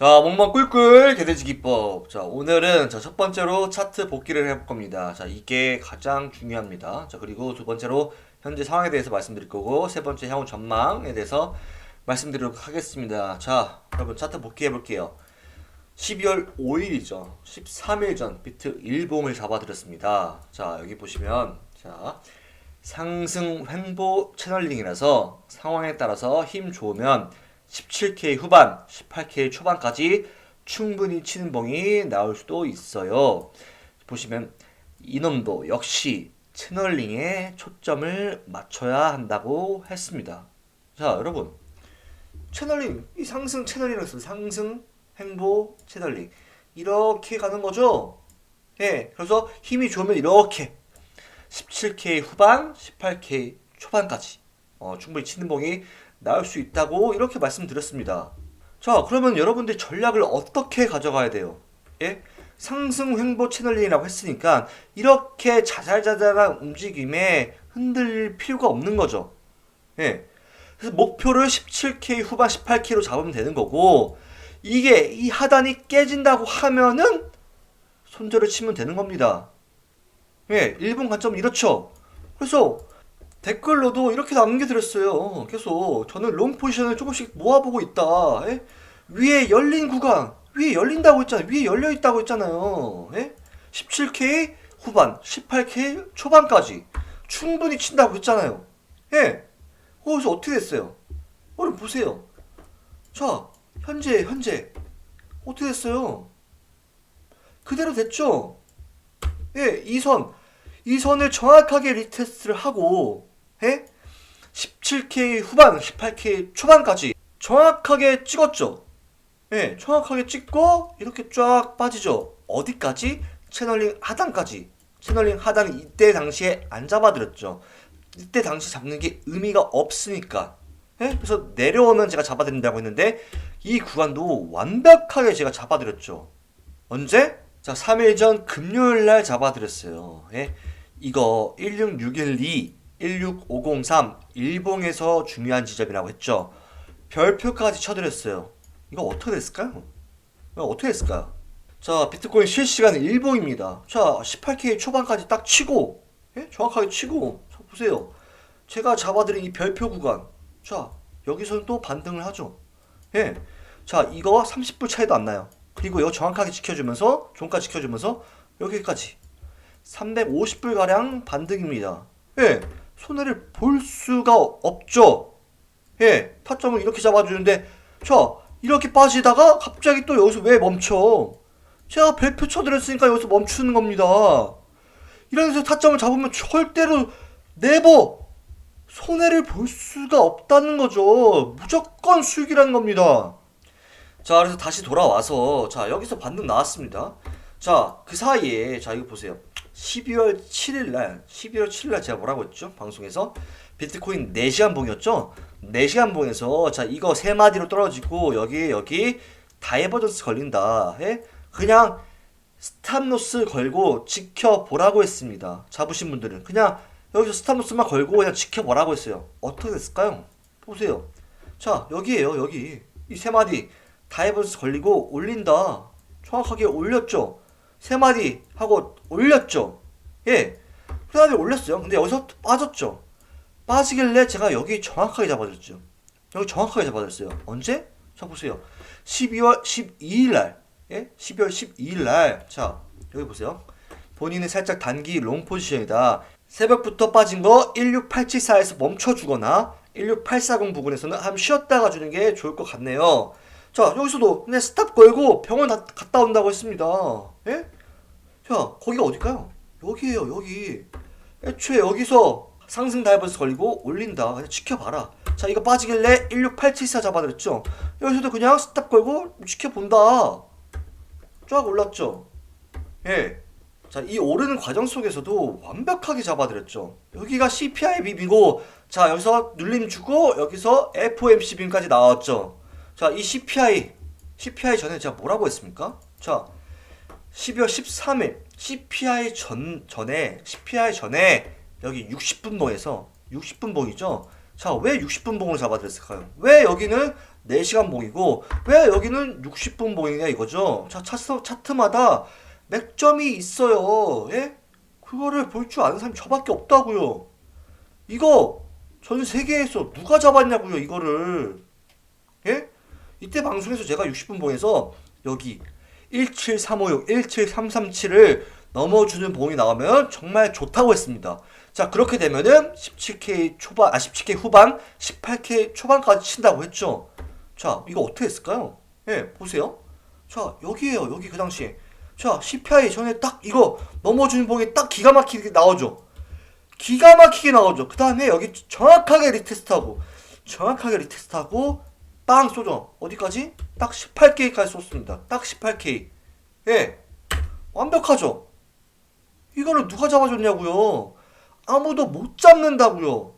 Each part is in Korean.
자, 목만 꿀꿀 개돼지 기법. 자, 오늘은 자, 첫 번째로 차트 복귀를 해볼 겁니다. 자, 이게 가장 중요합니다. 자, 그리고 두 번째로 현재 상황에 대해서 말씀드릴 거고, 세 번째 향후 전망에 대해서 말씀드리도록 하겠습니다. 자, 여러분 차트 복귀해 볼게요. 12월 5일이죠. 13일 전 비트 일봉을 잡아드렸습니다. 자, 여기 보시면 자, 상승 횡보 채널링이라서 상황에 따라서 힘 좋으면 17K 후반, 18K 초반까지 충분히 치는 봉이 나올 수도 있어요. 보시면 이놈도 역시 채널링에 초점을 맞춰야 한다고 했습니다. 자, 여러분. 채널링, 이 상승 채널링이라고 했습니다. 상승, 행보, 채널링. 이렇게 가는 거죠? 예, 그래서 힘이 좋으면 이렇게 17K 후반, 18K 초반까지 어, 충분히 치는 봉이 나올 수 있다고 이렇게 말씀드렸습니다. 자, 그러면 여러분들 전략을 어떻게 가져가야 돼요? 예? 상승 횡보 채널링이라고 했으니까 이렇게 자잘자잘한 움직임에 흔들릴 필요가 없는 거죠. 예. 그래서 목표를 17K 후반 18K로 잡으면 되는 거고 이게 이 하단이 깨진다고 하면은 손절을 치면 되는 겁니다. 예, 일본 관점은 이렇죠. 그래서 댓글로도 이렇게 남겨드렸어요. 계속 저는 롱 포지션을 조금씩 모아보고 있다. 예? 위에 열린 구간, 위에 열린다고 했잖아요. 위에 열려 있다고 했잖아요. 예? 17K 후반, 18K 초반까지 충분히 친다고 했잖아요. 예. 거기서 어떻게 됐어요? 오늘 보세요. 자, 현재, 현재. 어떻게 됐어요? 그대로 됐죠? 예, 이 선. 이 선을 정확하게 리테스트를 하고, 예? 17K 후반, 18K 초반까지 정확하게 찍었죠? 예, 정확하게 찍고, 이렇게 쫙 빠지죠? 어디까지? 채널링 하단까지. 채널링 하단이 이때 당시에 안 잡아드렸죠. 이때 당시 잡는 게 의미가 없으니까. 예? 그래서 내려오면 제가 잡아드린다고 했는데, 이 구간도 완벽하게 제가 잡아드렸죠. 언제? 자, 3일 전 금요일 날 잡아드렸어요. 예? 이거 16612, 16503, 일봉에서 중요한 지점이라고 했죠. 별표까지 쳐드렸어요. 이거 어떻게 됐을까요? 이거 어떻게 됐을까요? 자, 비트코인 실시간 일봉입니다. 자, 18K 초반까지 딱 치고, 예? 정확하게 치고, 자, 보세요. 제가 잡아드린 이 별표 구간. 자, 여기서는 또 반등을 하죠. 예. 자, 이거 30불 차이도 안 나요. 그리고 이거 정확하게 지켜주면서, 종가 지켜주면서, 여기까지. 350불 가량 반등입니다. 예. 손해를 볼 수가 없죠. 예. 타점을 이렇게 잡아주는데, 자, 이렇게 빠지다가 갑자기 또 여기서 왜 멈춰? 제가 별표 쳐드렸으니까 여기서 멈추는 겁니다. 이러면서 타점을 잡으면 절대로 네버 손해를 볼 수가 없다는 거죠. 무조건 수익이라는 겁니다. 자, 그래서 다시 돌아와서 자, 여기서 반등 나왔습니다. 자, 그 사이에 자, 이거 보세요. 12월 7일 날, 12월 7일 날 제가 뭐라고 했죠? 방송에서 비트코인 4시간 봉이었죠? 4시간 봉에서 자, 이거 세 마디로 떨어지고 여기 여기 다이버전스 걸린다. 예? 그냥 스탑로스 걸고 지켜보라고 했습니다. 잡으신 분들은 그냥 여기서 스탑로스만 걸고 그냥 지켜보라고 했어요. 어떻게 됐을까요? 보세요. 자, 여기에요, 여기. 이 세 마디 다이버스 걸리고 올린다. 정확하게 올렸죠. 세 마디 하고 올렸죠. 예. 그 다음에 올렸어요. 근데 여기서 또 빠졌죠. 빠지길래 제가 여기 정확하게 잡아줬죠. 여기 정확하게 잡아줬어요. 언제? 자, 보세요. 12월 12일 날. 예? 12월 12일 날. 자, 여기 보세요. 본인은 살짝 단기 롱 포지션이다. 새벽부터 빠진 거 16874에서 멈춰주거나 16840 부분에서는 한번 쉬었다가 주는 게 좋을 것 같네요. 자, 여기서도 그냥 스탑 걸고 병원 다, 갔다 온다고 했습니다. 예? 자, 거기가 어딜까요? 여기에요, 여기. 애초에 여기서 상승 다이버스 걸리고 올린다. 지켜봐라. 자, 이거 빠지길래 16874 잡아드렸죠? 여기서도 그냥 스탑 걸고 지켜본다. 쫙 올랐죠? 예. 자, 이 오르는 과정 속에서도 완벽하게 잡아드렸죠. 여기가 CPI 빔이고, 자, 여기서 눌림 주고, 여기서 FOMC 빔까지 나왔죠. 자, 이 CPI, CPI 전에 제가 뭐라고 했습니까? 자, 12월 13일, CPI 전, 전에, CPI 전에, 여기 60분 봉에서, 60분 봉이죠? 자, 왜 60분봉을 잡아드렸을까요? 왜 여기는 4시간 봉이고 왜 여기는 60분 봉이냐 이거죠. 자, 차트, 차트마다 맥점이 있어요. 예? 그거를 볼 줄 아는 사람이 저밖에 없다고요. 이거 전 세계에서 누가 잡았냐고요, 이거를. 예? 이때 방송에서 제가 60분 봉에서 여기 17356, 17337을 넘어주는 봉이 나오면 정말 좋다고 했습니다. 자, 그렇게 되면은 17K 초반, 아, 17K 후반, 18K 초반까지 친다고 했죠. 자, 이거 어떻게 했을까요? 예, 보세요. 자, 여기에요. 여기 그 당시에. 자, CPI 전에 딱 이거 넘어주는 봉이 딱 기가 막히게 나오죠. 기가 막히게 나오죠. 그 다음에 여기 정확하게 리테스트하고, 정확하게 리테스트하고, 빵 쏘죠. 어디까지? 딱 18K까지 쏘습니다. 딱 18K. 예. 완벽하죠? 이거를 누가 잡아줬냐고요? 아무도 못 잡는다고요.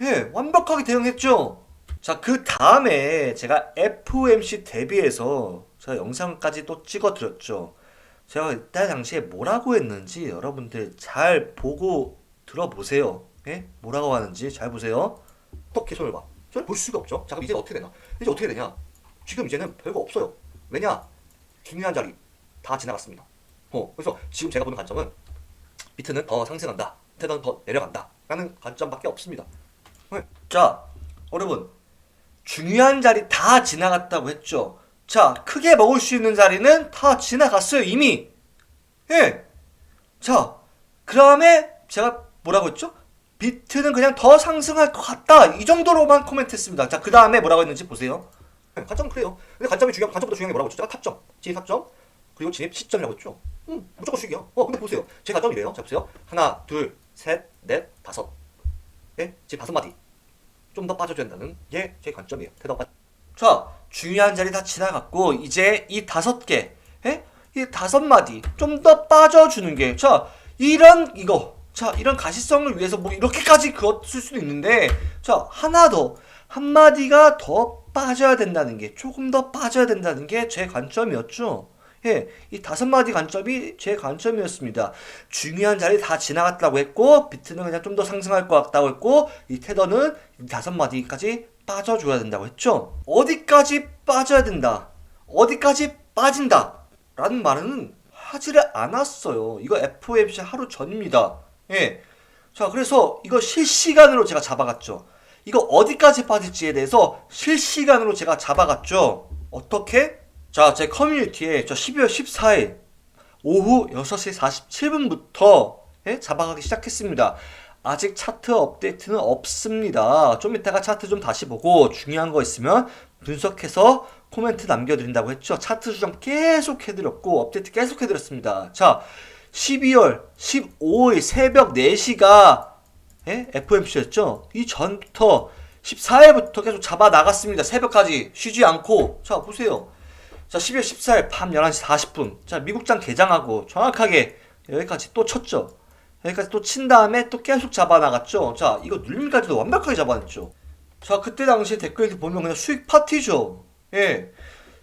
예, 완벽하게 대응했죠? 자, 그 다음에 제가 FOMC 대비해서 제가 영상까지 또 찍어 드렸죠. 제가 이때 당시에 뭐라고 했는지 여러분들 잘 보고 들어보세요. 예? 뭐라고 하는지 잘 보세요. 손을 봐? 저는 볼 수가 없죠. 자, 그럼 이제 어떻게 되나? 이제 어떻게 되냐? 지금 이제는 별거 없어요. 왜냐? 중요한 자리 다 지나갔습니다. 어, 그래서 지금 제가 보는 관점은 비트는 더 상승한다. 테더는 더 내려간다. 라는 관점밖에 없습니다. 네. 자, 여러분. 중요한 자리 다 지나갔다고 했죠. 자, 크게 먹을 수 있는 자리는 다 지나갔어요, 이미. 예. 자, 그 다음에 제가 뭐라고 했죠? 비트는 그냥 더 상승할 것 같다. 이 정도로만 코멘트 했습니다. 자, 그 다음에 뭐라고 했는지 보세요. 네, 관점은 그래요. 근데 관점이 중요한, 관점보다 중요한 게 뭐라고 했죠? 탑점, 진입 탑점, 그리고 진입 시점이라고 했죠. 음, 무조건 수익이야. 어, 근데 보세요. 제 관점이 이래요. 자, 보세요. 하나, 둘, 셋, 넷, 다섯. 예? 지금 다섯 마디. 좀 더 빠져줘야 된다는 게제 관점이에요. 테더 빠. 자, 중요한 자리 다 지나갔고 이제 이 다섯 개, 예? 이 다섯 마디 좀 더 빠져주는 게, 자, 이런 이거, 자, 이런 가시성을 위해서 뭐 이렇게까지 쓸 수도 있는데, 자, 하나 더, 한 마디가 더 빠져야 된다는 게, 조금 더 빠져야 된다는 게 제 관점이었죠. 예, 이 다섯 마디 관점이 제 관점이었습니다. 중요한 자리 다 지나갔다고 했고, 비트는 그냥 좀 더 상승할 것 같다고 했고, 이 테더는 이 다섯 마디까지 빠져줘야 된다고 했죠. 어디까지 빠져야 된다. 어디까지 빠진다. 라는 말은 하지를 않았어요. 이거 FOMC 하루 전입니다. 예. 자, 그래서 이거 실시간으로 제가 잡아갔죠. 이거 어디까지 빠질지에 대해서 실시간으로 제가 잡아갔죠. 어떻게? 자, 제 커뮤니티에 저 12월 14일 오후 6시 47분부터 예? 잡아가기 시작했습니다. 아직 차트 업데이트는 없습니다. 좀 이따가 차트 좀 다시 보고 중요한 거 있으면 분석해서 코멘트 남겨드린다고 했죠. 차트 수정 계속 해드렸고 업데이트 계속 해드렸습니다. 자, 12월 15일 새벽 4시가 예? FOMC였죠. 이 전부터 14일부터 계속 잡아 나갔습니다. 새벽까지 쉬지 않고 자 보세요. 자 12월 14일 밤 11시 40분 자 미국장 개장하고 정확하게 여기까지 또 쳤죠. 여기까지 또 친 다음에 또 계속 잡아 나갔죠. 자 이거 눌림까지도 완벽하게 잡아냈죠. 자 그때 당시에 댓글들 보면 그냥 수익 파티죠. 예.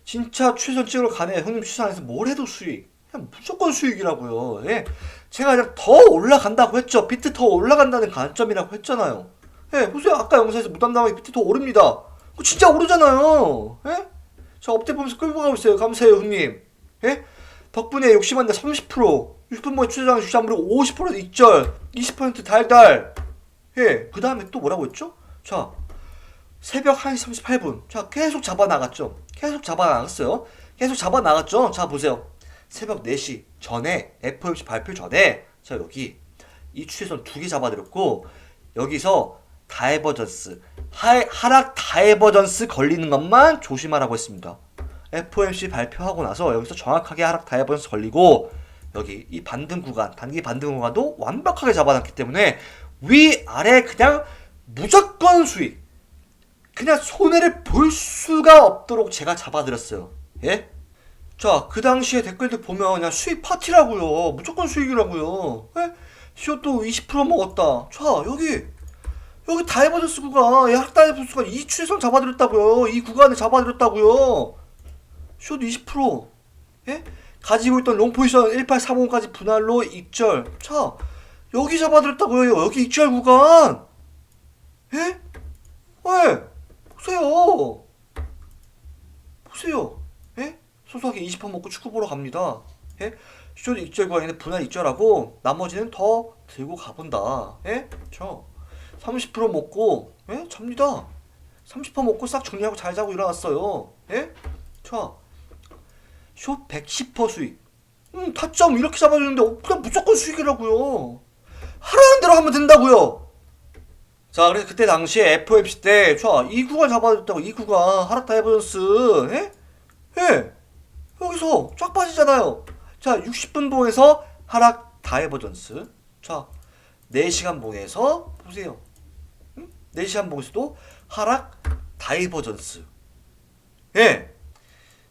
진짜 최선 찍으러 가네. 형님 추산에서 뭘 해도 수익. 무조건 수익이라고요. 예. 제가 그냥 더 올라간다고 했죠. 비트 더 올라간다는 관점이라고 했잖아요. 예, 보세요. 아까 영상에서 무담당하게 비트 더 오릅니다. 진짜 오르잖아요. 예? 자, 업데이트 보면서 끌고 가고 있어요. 감사해요, 형님. 예? 덕분에 욕심한데 30%, 60분 만에 추세장 주장 무려 50% 익절, 20% 달달. 예, 그 다음에 또 뭐라고 했죠? 자, 새벽 1시 38분. 자, 계속 잡아 나갔죠. 계속 잡아 나갔어요. 계속 잡아 나갔죠. 자, 보세요. 새벽 4시 전에 FOMC 발표 전에 자, 여기 이 추세선 두 개 잡아드렸고 여기서 다이버전스 하, 하락 다이버전스 걸리는 것만 조심하라고 했습니다. FOMC 발표하고 나서 여기서 정확하게 하락 다이버전스 걸리고 여기 이 반등 구간 단기 반등 구간도 완벽하게 잡아놨기 때문에 위 아래 그냥 무조건 수익 그냥 손해를 볼 수가 없도록 제가 잡아드렸어요. 예? 자, 그 당시에 댓글들 보면 그냥 수익 파티라고요. 무조건 수익이라고요. 예? 쇼도 20% 먹었다. 자, 여기 여기 다이버전스 구간, 약 다이버전스 구간 이 추세선 잡아드렸다고요. 이 구간에 잡아드렸다고요. 쇼도 20%. 예? 가지고 있던 롱 포지션 1830까지 분할로 익절. 자, 여기 잡아드렸다고요. 여기 익절 구간. 예? 왜? 보세요. 보세요. 예? 소소하게 20번 먹고 축구 보러 갑니다. 예? 숏 익절 구간에는 분할 익절하고 나머지는 더 들고 가본다. 예? 저 30% 먹고 예? 잡니다. 30% 먹고 싹 정리하고 잘 자고 일어났어요. 예? 자, 숏110% 수익. 음, 타점 이렇게 잡아주는데 어, 그냥 무조건 수익이라고요. 하라는 대로 하면 된다고요. 자, 그래서 그때 당시에 FOMC 때, 자, 이 구간 잡아줬다고, 이 구간, 하락 다이버전스, 예? 예. 여기서 쫙 빠지잖아요. 자, 60분 봉에서 하락 다이버전스. 자, 4시간 봉에서, 보세요. 음? 4시간 봉에서도 하락 다이버전스. 예.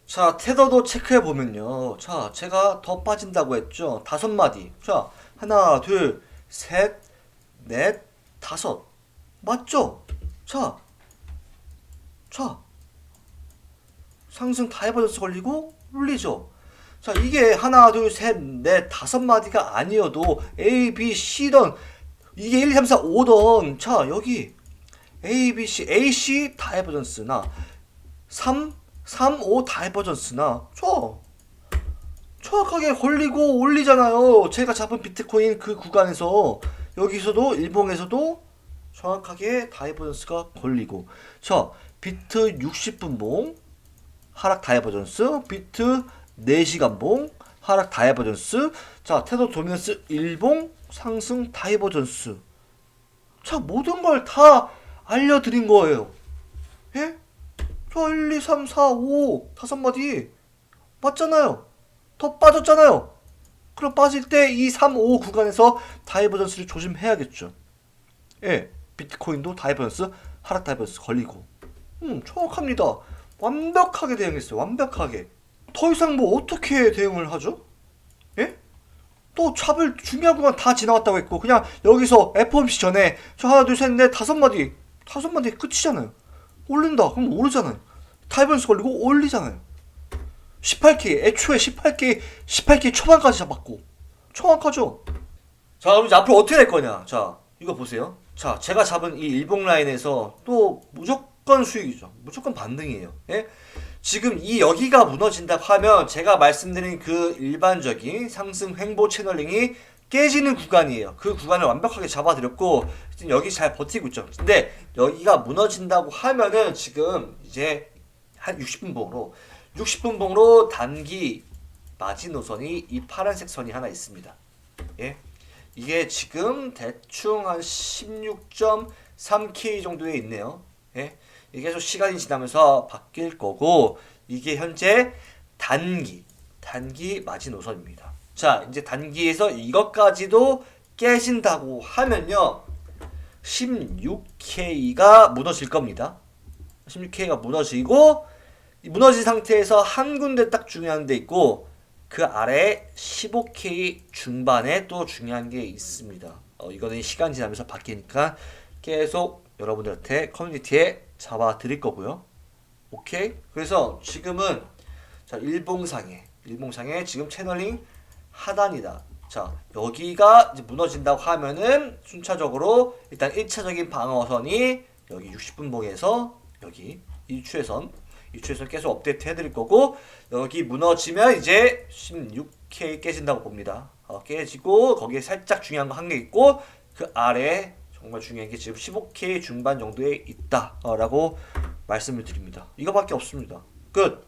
자, 테더도 체크해 보면요. 자, 제가 더 빠진다고 했죠. 다섯 마디. 자, 하나, 둘, 셋, 넷, 다섯. 맞죠? 자, 자, 상승 다이버전스 걸리고 올리죠. 자, 이게 하나, 둘, 셋, 넷, 다섯 마디가 아니어도 A, B, C던 이게 1, 2, 3, 4, 5던 자, 여기 A, B, C, A, C 다이버전스나 3, 3, 5 다이버전스나 저 정확하게 걸리고 올리잖아요. 제가 잡은 비트코인 그 구간에서 여기서도 일봉에서도 정확하게 다이버전스가 걸리고 자 비트 60분봉 하락 다이버전스 비트 4시간봉 하락 다이버전스 자 테더 도미넌스 일봉 상승 다이버전스 자 모든 걸 다 알려드린 거예요 예? 저 1, 2, 3, 4, 5 다섯 마디 맞잖아요 더 빠졌잖아요 그럼 빠질 때 이 3, 5 구간에서 다이버전스를 조심해야겠죠 예, 비트코인도 다이버전스, 하락 다이버전스 걸리고. 음, 정확합니다. 완벽하게 대응했어요. 완벽하게. 더 이상 뭐 어떻게 대응을 하죠? 예? 또 잡을 중요한 구간 다 지나갔다고 했고 그냥 여기서 FOMC 전에 저 하나 둘 셋 넷 다섯 마디 다섯 마디 끝이잖아요. 올린다. 그럼 오르잖아요. 다이버전스 걸리고 올리잖아요. 18K 애초에 18K 18K 초반까지 잡았고 정확하죠? 자 그럼 이제 앞으로 어떻게 될 거냐 자 이거 보세요 자 제가 잡은 이 일봉 라인에서 또 무조건 수익이죠 무조건 반등이에요 예? 지금 이 여기가 무너진다 하면 제가 말씀드린 그 일반적인 상승 횡보 채널링이 깨지는 구간이에요 그 구간을 완벽하게 잡아드렸고 지금 여기 잘 버티고 있죠 근데 여기가 무너진다고 하면은 지금 이제 한 60분 봉으로 60분 봉으로 단기 마지 노선이 이 파란색 선이 하나 있습니다 예? 이게 지금 대충 한 16.3K 정도에 있네요. 예? 이게 계속 시간이 지나면서 바뀔 거고 이게 현재 단기 단기 마지노선입니다. 자, 이제 단기에서 이것까지도 깨진다고 하면요. 16K가 무너질 겁니다. 16K가 무너지고 이 무너진 상태에서 한 군데 딱 중요한 데 있고 그 아래 15K 중반에 또 중요한 게 있습니다. 어, 이거는 시간 지나면서 바뀌니까 계속 여러분들한테 커뮤니티에 잡아 드릴 거고요. 오케이? 그래서 지금은 자, 일봉상에 일봉상에 지금 채널링 하단이다. 자, 여기가 이제 무너진다고 하면은 순차적으로 일단 1차적인 방어선이 여기 60분 봉에서 여기 이 추세선 이 추세선 계속 업데이트 해드릴 거고 여기 무너지면 이제 16K 깨진다고 봅니다. 어, 깨지고 거기에 살짝 중요한 거 한 개 있고 그 아래 정말 중요한 게 지금 15K 중반 정도에 있다라고 말씀을 드립니다. 이거밖에 없습니다. 끝.